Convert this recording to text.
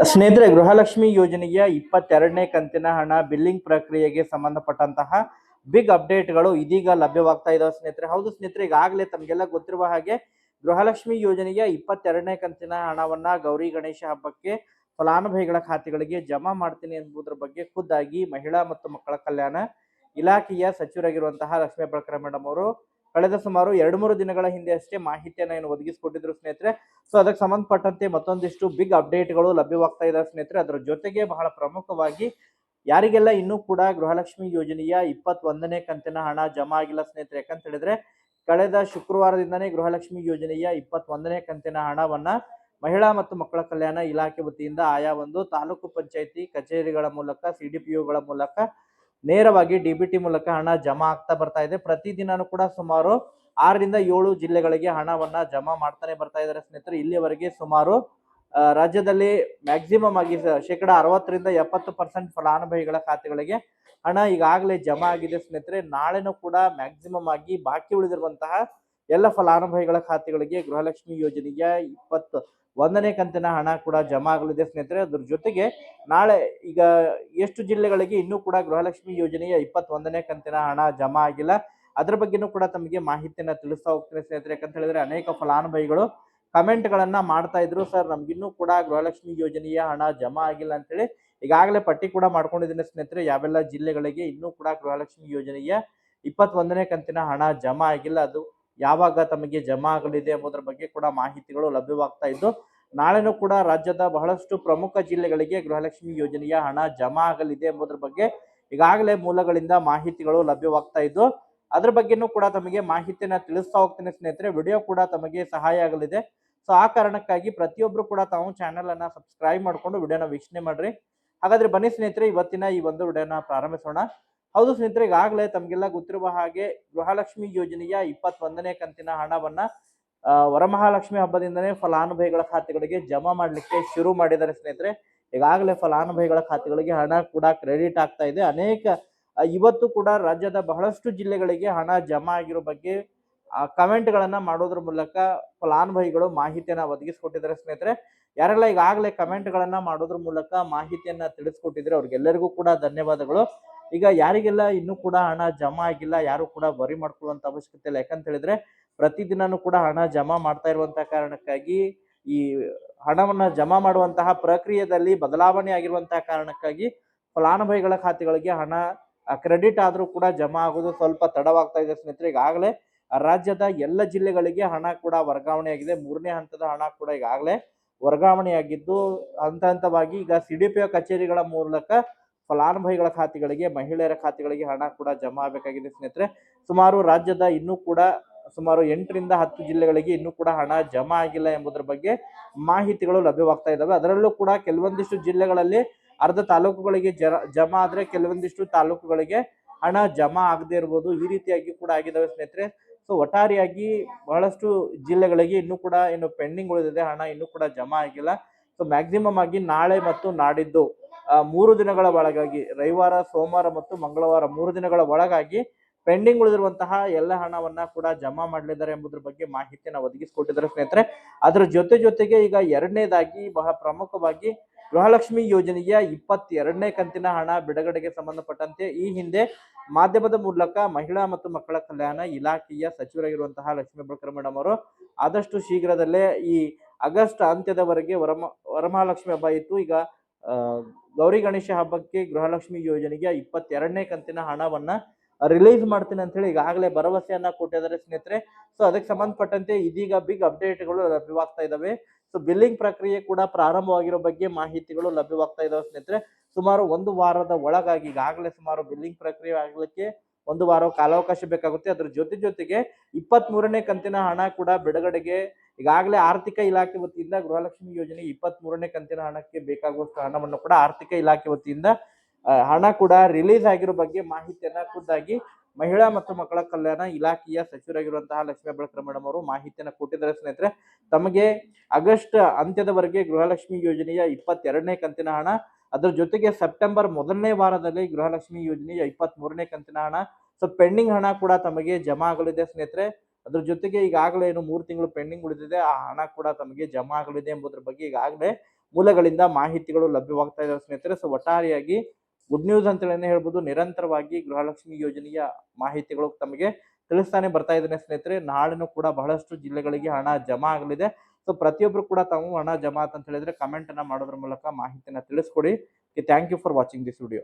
ಸ್ನೇಹಿತರೆ, ಗೃಹಲಕ್ಷ್ಮಿ ಯೋಜನೆಯ ಇಪ್ಪತ್ತೆರಡನೇ ಕಂತಿನ ಹಣ ಬಿಲ್ಲಿಂಗ್ ಪ್ರಕ್ರಿಯೆಗೆ ಸಂಬಂಧಪಟ್ಟಂತಹ ಬಿಗ್ ಅಪ್ಡೇಟ್ಗಳು ಇದೀಗ ಲಭ್ಯವಾಗ್ತಾ ಇದಾವೆ ಸ್ನೇಹಿತರೆ. ಹೌದು ಸ್ನೇಹಿತರೆ, ಈಗಾಗಲೇ ತಮಗೆಲ್ಲ ಗೊತ್ತಿರುವ ಹಾಗೆ ಗೃಹಲಕ್ಷ್ಮಿ ಯೋಜನೆಯ ಇಪ್ಪತ್ತೆರಡನೇ ಕಂತಿನ ಹಣವನ್ನ ಗೌರಿ ಗಣೇಶ ಹಬ್ಬಕ್ಕೆ ಫಲಾನುಭವಿಗಳ ಖಾತೆಗಳಿಗೆ ಜಮಾ ಮಾಡ್ತೀನಿ ಎಂಬುದರ ಬಗ್ಗೆ ಖುದ್ದಾಗಿ ಮಹಿಳಾ ಮತ್ತು ಮಕ್ಕಳ ಕಲ್ಯಾಣ ಇಲಾಖೆಯ ಸಚಿವರಾಗಿರುವಂತಹ ಲಕ್ಷ್ಮೀ ಬಳಕರ ಮೇಡಮ್ ಅವರು ಕಳೆದ ಸುಮಾರು ಎರಡು ಮೂರು ದಿನಗಳ ಹಿಂದೆ ಅಷ್ಟೇ ಮಾಹಿತಿಯನ್ನು ಏನು ಒದಗಿಸಿಕೊಟ್ಟಿದ್ರು ಸ್ನೇಹಿತರೆ. ಸೊ ಅದಕ್ಕೆ ಸಂಬಂಧಪಟ್ಟಂತೆ ಮತ್ತೊಂದಿಷ್ಟು ಬಿಗ್ ಅಪ್ಡೇಟ್ಗಳು ಲಭ್ಯವಾಗ್ತಾ ಇದ್ದಾರೆ ಸ್ನೇಹಿತರೆ. ಅದರ ಜೊತೆಗೆ ಬಹಳ ಪ್ರಮುಖವಾಗಿ ಯಾರಿಗೆಲ್ಲ ಇನ್ನೂ ಕೂಡ ಗೃಹಲಕ್ಷ್ಮಿ ಯೋಜನೆಯ ಇಪ್ಪತ್ತೊಂದನೇ ಕಂತಿನ ಹಣ ಜಮಾ ಆಗಿಲ್ಲ ಸ್ನೇಹಿತರೆ. ಯಾಕಂತ ಹೇಳಿದ್ರೆ ಕಳೆದ ಶುಕ್ರವಾರದಿಂದನೇ ಗೃಹಲಕ್ಷ್ಮಿ ಯೋಜನೆಯ ಇಪ್ಪತ್ತೊಂದನೇ ಕಂತಿನ ಹಣವನ್ನ ಮಹಿಳಾ ಮತ್ತು ಮಕ್ಕಳ ಕಲ್ಯಾಣ ಇಲಾಖೆ ವತಿಯಿಂದ ಆಯಾ ಒಂದು ತಾಲೂಕು ಪಂಚಾಯಿತಿ ಕಚೇರಿಗಳ ಮೂಲಕ ಸಿಡಿಪಿಒಗಳ ಮೂಲಕ ನೇರವಾಗಿ ಡಿಬಿಟಿ ಮೂಲಕ ಹಣ ಜಮಾ ಆಗ್ತಾ ಬರ್ತಾ ಇದೆ. ಪ್ರತಿದಿನನೂ ಕೂಡ ಸುಮಾರು ಆರರಿಂದ ಏಳು ಜಿಲ್ಲೆಗಳಿಗೆ ಹಣವನ್ನ ಜಮಾ ಮಾಡ್ತಾನೆ ಬರ್ತಾ ಇದ್ದಾರೆ ಸ್ನೇಹಿತರೆ. ಇಲ್ಲಿಯವರೆಗೆ ಸುಮಾರು ರಾಜ್ಯದಲ್ಲಿ ಮ್ಯಾಕ್ಸಿಮಮ್ ಆಗಿ ಶೇಕಡ ಅರವತ್ತರಿಂದ ಎಪ್ಪತ್ತು ಪರ್ಸೆಂಟ್ ಫಲಾನುಭವಿಗಳ ಖಾತೆಗಳಿಗೆ ಹಣ ಈಗಾಗಲೇ ಜಮಾ ಆಗಿದೆ ಸ್ನೇಹಿತರೆ. ನಾಳೆನೂ ಕೂಡ ಮ್ಯಾಕ್ಸಿಮಮ್ ಆಗಿ ಬಾಕಿ ಉಳಿದಿರುವಂತಹ ಎಲ್ಲ ಫಲಾನುಭವಿಗಳ ಖಾತೆಗಳಿಗೆ ಗೃಹಲಕ್ಷ್ಮಿ ಯೋಜನೆಯ ಇಪ್ಪತ್ತು ಒಂದನೇ ಕಂತಿನ ಹಣ ಕೂಡ ಜಮಾ ಆಗಲಿದೆ ಸ್ನೇಹಿತರೆ. ಅದ್ರ ಜೊತೆಗೆ ನಾಳೆ ಈಗ ಎಷ್ಟು ಜಿಲ್ಲೆಗಳಿಗೆ ಇನ್ನೂ ಕೂಡ ಗೃಹಲಕ್ಷ್ಮಿ ಯೋಜನೆಯ ಇಪ್ಪತ್ತೊಂದನೇ ಕಂತಿನ ಹಣ ಜಮಾ ಆಗಿಲ್ಲ. ಅದ್ರ ಬಗ್ಗೆನೂ ಕೂಡ ತಮಗೆ ಮಾಹಿತಿಯನ್ನ ತಿಳಿಸ್ತಾ ಹೋಗ್ತೇನೆ ಸ್ನೇಹಿತರೆ. ಯಾಕಂತ ಹೇಳಿದ್ರೆ ಅನೇಕ ಫಲಾನುಭವಿಗಳು ಕಮೆಂಟ್ ಗಳನ್ನ ಮಾಡ್ತಾ ಇದ್ರು. ಸರ್ ನಮ್ಗಿನ್ನೂ ಕೂಡ ಗೃಹಲಕ್ಷ್ಮಿ ಯೋಜನೆಯ ಹಣ ಜಮಾ ಆಗಿಲ್ಲ ಅಂತೇಳಿ ಈಗಾಗಲೇ ಪಟ್ಟಿ ಕೂಡ ಮಾಡ್ಕೊಂಡಿದ್ದೀನಿ ಸ್ನೇಹಿತರೆ. ಯಾವೆಲ್ಲ ಜಿಲ್ಲೆಗಳಿಗೆ ಇನ್ನೂ ಕೂಡ ಗೃಹಲಕ್ಷ್ಮಿ ಯೋಜನೆಯ ಇಪ್ಪತ್ತೊಂದನೇ ಕಂತಿನ ಹಣ ಜಮಾ ಆಗಿಲ್ಲ. ಅದು ಯಾವಾಗ ತಮಗೆ ಜಮಾ ಆಗಲಿದೆ ಎಂಬುದರ ಬಗ್ಗೆ ಕೂಡ ಮಾಹಿತಿಗಳು ಲಭ್ಯವಾಗ್ತಾ ಇದ್ದು, ನಾಳೆನೂ ಕೂಡ ರಾಜ್ಯದ ಬಹಳಷ್ಟು ಪ್ರಮುಖ ಜಿಲ್ಲೆಗಳಿಗೆ ಗೃಹಲಕ್ಷ್ಮಿ ಯೋಜನೆಯ ಹಣ ಜಮಾ ಆಗಲಿದೆ ಎಂಬುದರ ಬಗ್ಗೆ ಈಗಾಗಲೇ ಮೂಲಗಳಿಂದ ಮಾಹಿತಿಗಳು ಲಭ್ಯವಾಗ್ತಾ ಇದ್ದು, ಅದ್ರ ಬಗ್ಗೆನೂ ಕೂಡ ತಮಗೆ ಮಾಹಿತಿಯನ್ನ ತಿಳಿಸ್ತಾ ಹೋಗ್ತೇನೆ ಸ್ನೇಹಿತರೆ. ವಿಡಿಯೋ ಕೂಡ ತಮಗೆ ಸಹಾಯ ಆಗಲಿದೆ. ಸೊ, ಆ ಕಾರಣಕ್ಕಾಗಿ ಪ್ರತಿಯೊಬ್ರು ಕೂಡ ತಾವು ಚಾನೆಲ್ ಅನ್ನ ಸಬ್ಸ್ಕ್ರೈಬ್ ಮಾಡ್ಕೊಂಡು ವಿಡಿಯೋನ ವೀಕ್ಷಣೆ ಮಾಡ್ರಿ. ಹಾಗಾದ್ರೆ ಬನ್ನಿ ಸ್ನೇಹಿತರೆ, ಇವತ್ತಿನ ಈ ಒಂದು ವಿಡಿಯೋನ ಪ್ರಾರಂಭಿಸೋಣ. ಹೌದು ಸ್ನೇಹಿತರೆ, ಈಗಾಗಲೇ ತಮಗೆಲ್ಲ ಗೊತ್ತಿರುವ ಹಾಗೆ ಗೃಹಲಕ್ಷ್ಮಿ ಯೋಜನೆಯ ಇಪ್ಪತ್ತೊಂದನೇ ಕಂತಿನ ಹಣವನ್ನ ವರಮಹಾಲಕ್ಷ್ಮಿ ಹಬ್ಬದಿಂದನೇ ಫಲಾನುಭವಿಗಳ ಖಾತೆಗಳಿಗೆ ಜಮಾ ಮಾಡಲಿಕ್ಕೆ ಶುರು ಮಾಡಿದ್ದಾರೆ ಸ್ನೇಹಿತರೆ. ಈಗಾಗಲೇ ಫಲಾನುಭವಿಗಳ ಖಾತೆಗಳಿಗೆ ಹಣ ಕೂಡ ಕ್ರೆಡಿಟ್ ಆಗ್ತಾ ಇದೆ. ಅನೇಕ ಇವತ್ತು ಕೂಡ ರಾಜ್ಯದ ಬಹಳಷ್ಟು ಜಿಲ್ಲೆಗಳಿಗೆ ಹಣ ಜಮಾ ಆಗಿರೋ ಬಗ್ಗೆ ಕಮೆಂಟ್ಗಳನ್ನ ಮಾಡೋದ್ರ ಮೂಲಕ ಫಲಾನುಭವಿಗಳು ಮಾಹಿತಿಯನ್ನ ಒದಗಿಸ್ಕೊಟ್ಟಿದ್ದಾರೆ ಸ್ನೇಹಿತರೆ. ಯಾರೆಲ್ಲ ಈಗಾಗಲೇ ಕಮೆಂಟ್ಗಳನ್ನ ಮಾಡೋದ್ರ ಮೂಲಕ ಮಾಹಿತಿಯನ್ನ ತಿಳಿಸ್ಕೊಟ್ಟಿದ್ರೆ ಅವ್ರಿಗೆಲ್ಲರಿಗೂ ಕೂಡ ಧನ್ಯವಾದಗಳು. ಈಗ ಯಾರಿಗೆಲ್ಲ ಇನ್ನೂ ಕೂಡ ಹಣ ಜಮಾ ಆಗಿಲ್ಲ, ಯಾರು ಕೂಡ ವರಿ ಮಾಡ್ಕೊಳ್ಳುವಂತ ಅವಶ್ಯಕತೆ ಇಲ್ಲ. ಯಾಕಂತ ಹೇಳಿದ್ರೆ, ಪ್ರತಿದಿನನೂ ಕೂಡ ಹಣ ಜಮಾ ಮಾಡ್ತಾ ಇರುವಂತಹ ಕಾರಣಕ್ಕಾಗಿ ಈ ಹಣವನ್ನ ಜಮಾ ಮಾಡುವಂತಹ ಪ್ರಕ್ರಿಯೆಯಲ್ಲಿ ಬದಲಾವಣೆ ಆಗಿರುವಂತಹ ಕಾರಣಕ್ಕಾಗಿ ಫಲಾನುಭವಿಗಳ ಖಾತೆಗಳಿಗೆ ಹಣ ಕ್ರೆಡಿಟ್ ಆದರೂ ಕೂಡ ಜಮಾ ಆಗೋದು ಸ್ವಲ್ಪ ತಡವಾಗ್ತಾ ಇದೆ ಸ್ನೇಹಿತರೆ. ಈಗಾಗಲೇ ರಾಜ್ಯದ ಎಲ್ಲ ಜಿಲ್ಲೆಗಳಿಗೆ ಹಣ ಕೂಡ ವರ್ಗಾವಣೆ ಆಗಿದೆ. ಮೂರನೇ ಹಂತದ ಹಣ ಕೂಡ ಈಗಾಗಲೇ ವರ್ಗಾವಣೆಯಾಗಿದ್ದು ಹಂತ ಹಂತವಾಗಿ ಈಗ ಸಿಡಿಪಿಒ ಕಚೇರಿಗಳ ಮೂಲಕ ಫಲಾನುಭವಿಗಳ ಖಾತೆಗಳಿಗೆ, ಮಹಿಳೆಯರ ಖಾತೆಗಳಿಗೆ ಹಣ ಕೂಡ ಜಮಾ ಆಗಬೇಕಾಗಿದೆ ಸ್ನೇಹಿತರೆ. ಸುಮಾರು ರಾಜ್ಯದ ಇನ್ನೂ ಕೂಡ ಸುಮಾರು ಎಂಟರಿಂದ ಹತ್ತು ಜಿಲ್ಲೆಗಳಿಗೆ ಇನ್ನೂ ಕೂಡ ಹಣ ಜಮಾ ಆಗಿಲ್ಲ ಎಂಬುದರ ಬಗ್ಗೆ ಮಾಹಿತಿಗಳು ಲಭ್ಯವಾಗ್ತಾ ಇದ್ದಾವೆ. ಅದರಲ್ಲೂ ಕೂಡ ಕೆಲವೊಂದಿಷ್ಟು ಜಿಲ್ಲೆಗಳಲ್ಲಿ ಅರ್ಧ ತಾಲೂಕುಗಳಿಗೆ ಜರ, ಜಮಾ ಆದರೆ ಕೆಲವೊಂದಿಷ್ಟು ತಾಲೂಕುಗಳಿಗೆ ಹಣ ಜಮಾ ಆಗದೆ ಇರ್ಬೋದು. ಈ ರೀತಿಯಾಗಿ ಕೂಡ ಆಗಿದ್ದಾವೆ ಸ್ನೇಹಿತರೆ. ಸೊ, ಒಟ್ಟಾರೆಯಾಗಿ ಬಹಳಷ್ಟು ಜಿಲ್ಲೆಗಳಿಗೆ ಇನ್ನೂ ಕೂಡ ಏನು ಪೆಂಡಿಂಗ್ ಉಳಿದಿದೆ. ಹಣ ಇನ್ನೂ ಕೂಡ ಜಮಾ ಆಗಿಲ್ಲ. ಸೊ ಮ್ಯಾಕ್ಸಿಮಮ್ ಆಗಿ ನಾಳೆ ಮತ್ತು ನಾಡಿದ್ದು ಮೂರು ದಿನಗಳ ಒಳಗಾಗಿ ರವಿವಾರ, ಸೋಮವಾರ ಮತ್ತು ಮಂಗಳವಾರ ಮೂರು ದಿನಗಳ ಒಳಗಾಗಿ ಪೆಂಡಿಂಗ್ ಉಳಿದಿರುವಂತಹ ಎಲ್ಲ ಹಣವನ್ನ ಕೂಡ ಜಮಾ ಮಾಡಲಿದ್ದಾರೆ ಎಂಬುದ್ರ ಬಗ್ಗೆ ಮಾಹಿತಿಯನ್ನ ಒದಗಿಸಿಕೊಟ್ಟಿದ್ದಾರೆ ಸ್ನೇಹಿತರೆ. ಅದರ ಜೊತೆ ಜೊತೆಗೆ ಈಗ ಎರಡನೇದಾಗಿ ಬಹಳ ಪ್ರಮುಖವಾಗಿ ಗೃಹಲಕ್ಷ್ಮಿ ಯೋಜನೆಯ ಇಪ್ಪತ್ತೆರಡನೇ ಕಂತಿನ ಹಣ ಬಿಡುಗಡೆಗೆ ಸಂಬಂಧಪಟ್ಟಂತೆ ಈ ಹಿಂದೆ ಮಾಧ್ಯಮದ ಮೂಲಕ ಮಹಿಳಾ ಮತ್ತು ಮಕ್ಕಳ ಕಲ್ಯಾಣ ಇಲಾಖೆಯ ಸಚಿವರಾಗಿರುವಂತಹ ಲಕ್ಷ್ಮೀ ಬಳಕರ್ ಮೇಡಮ್ ಅವರು ಆದಷ್ಟು ಶೀಘ್ರದಲ್ಲೇ ಈ ಆಗಸ್ಟ್ ಅಂತ್ಯದವರೆಗೆ ವರಮ, ವರಮಹಾಲಕ್ಷ್ಮಿ ಹಬ್ಬ ಇತ್ತು. ಈಗ ಗೌರಿ ಗಣೇಶ ಹಬ್ಬಕ್ಕೆ ಗೃಹಲಕ್ಷ್ಮಿ ಯೋಜನೆಗೆ ಇಪ್ಪತ್ತೆರಡನೇ ಕಂತಿನ ಹಣವನ್ನ ರಿಲೀಸ್ ಮಾಡ್ತೀನಿ ಅಂತ ಹೇಳಿ ಈಗಾಗಲೇ ಭರವಸೆಯನ್ನ ಕೊಟ್ಟಿದ್ದಾರೆ ಸ್ನೇಹಿತರೆ. ಸೊ ಅದಕ್ಕೆ ಸಂಬಂಧಪಟ್ಟಂತೆ ಇದೀಗ ಬಿಗ್ ಅಪ್ಡೇಟ್ಗಳು ಲಭ್ಯವಾಗ್ತಾ ಇದಾವೆ. ಸೊ ಬಿಲ್ಲಿಂಗ್ ಪ್ರಕ್ರಿಯೆ ಕೂಡ ಪ್ರಾರಂಭವಾಗಿರೋ ಬಗ್ಗೆ ಮಾಹಿತಿಗಳು ಲಭ್ಯವಾಗ್ತಾ ಇದಾವೆ ಸ್ನೇಹಿತರೆ. ಸುಮಾರು ಒಂದು ವಾರದ ಒಳಗಾಗಿ ಈಗಾಗಲೇ ಸುಮಾರು ಬಿಲ್ಲಿಂಗ್ ಪ್ರಕ್ರಿಯೆ ಆಗ್ಲಿಕ್ಕೆ ಒಂದು ವಾರ ಕಾಲಾವಕಾಶ ಬೇಕಾಗುತ್ತೆ. ಅದ್ರ ಜೊತೆ ಜೊತೆಗೆ ಇಪ್ಪತ್ತ್ ಮೂರನೇ ಕಂತಿನ ಹಣ ಕೂಡ ಬಿಡುಗಡೆಗೆ ಈಗಾಗಲೇ ಆರ್ಥಿಕ ಇಲಾಖೆ ವತಿಯಿಂದ ಗೃಹಲಕ್ಷ್ಮಿ ಯೋಜನೆ ಇಪ್ಪತ್ತ್ ಮೂರನೇ ಕಂತಿನ ಹಣಕ್ಕೆ ಬೇಕಾಗುವಷ್ಟು ಹಣವನ್ನು ಕೂಡ ಆರ್ಥಿಕ ಇಲಾಖೆ ವತಿಯಿಂದ ಹಣ ಕೂಡ ರಿಲೀಸ್ ಆಗಿರೋ ಬಗ್ಗೆ ಮಾಹಿತಿಯನ್ನ ಖುದ್ದಾಗಿ ಮಹಿಳಾ ಮತ್ತು ಮಕ್ಕಳ ಕಲ್ಯಾಣ ಇಲಾಖೆಯ ಸಚಿವರಾಗಿರುವಂತಹ ಲಕ್ಷ್ಮೀ ಬಳಕರ ಮೇಡಮ್ ಅವರು ಮಾಹಿತಿಯನ್ನು ಕೊಟ್ಟಿದ್ದಾರೆ. ಸ್ನೇಹಿತರೆ, ತಮಗೆ ಆಗಸ್ಟ್ ಅಂತ್ಯದವರೆಗೆ ಗೃಹಲಕ್ಷ್ಮಿ ಯೋಜನೆಯ ಇಪ್ಪತ್ತೆರಡನೇ ಕಂತಿನ ಹಣ ಅದರ ಜೊತೆಗೆ ಸೆಪ್ಟೆಂಬರ್ ಮೊದಲನೇ ವಾರದಲ್ಲಿ ಗೃಹಲಕ್ಷ್ಮಿ ಯೋಜನೆಯ ಇಪ್ಪತ್ತ್ ಮೂರನೇ ಕಂತಿನ ಹಣ. ಸೊ ಪೆಂಡಿಂಗ್ ಹಣ ಕೂಡ ತಮಗೆ ಜಮಾ ಆಗಲಿದೆ ಸ್ನೇಹಿತರೆ. ಅದ್ರ ಜೊತೆಗೆ ಈಗಾಗಲೇ ಏನು ಮೂರು ತಿಂಗಳು ಪೆಂಡಿಂಗ್ ಉಳಿದಿದೆ, ಆ ಹಣ ಕೂಡ ತಮಗೆ ಜಮಾ ಆಗಲಿದೆ ಎಂಬುದ್ರ ಬಗ್ಗೆ ಈಗಾಗಲೇ ಮೂಲಗಳಿಂದ ಮಾಹಿತಿಗಳು ಲಭ್ಯವಾಗ್ತಾ ಇದಾವೆ ಸ್ನೇಹಿತರೆ. ಸೊ ಒಟ್ಟಾರೆಯಾಗಿ ಗುಡ್ ನ್ಯೂಸ್ ಅಂತೇಳಿ ಹೇಳ್ಬೋದು. ನಿರಂತರವಾಗಿ ಗೃಹಲಕ್ಷ್ಮಿ ಯೋಜನೆಯ ಮಾಹಿತಿಗಳು ತಮಗೆ ತಿಳಿಸ್ತಾನೆ ಬರ್ತಾ ಇದ್ದಾನೆ ಸ್ನೇಹಿತರೆ. ನಾಳೆನೂ ಕೂಡ ಬಹಳಷ್ಟು ಜಿಲ್ಲೆಗಳಿಗೆ ಹಣ ಜಮಾ ಆಗಲಿದೆ. ಸೊ ಪ್ರತಿಯೊಬ್ರು ಕೂಡ ತಾವು ಹಣ ಜಮಾತ್ ಅಂತ ಹೇಳಿದ್ರೆ ಕಮೆಂಟ್ ಅನ್ನ ಮಾಡೋದ್ರ ಮೂಲಕ ಮಾಹಿತಿನ ತಿಳಿಸ್ಕೊಡಿ. Thank you for watching this video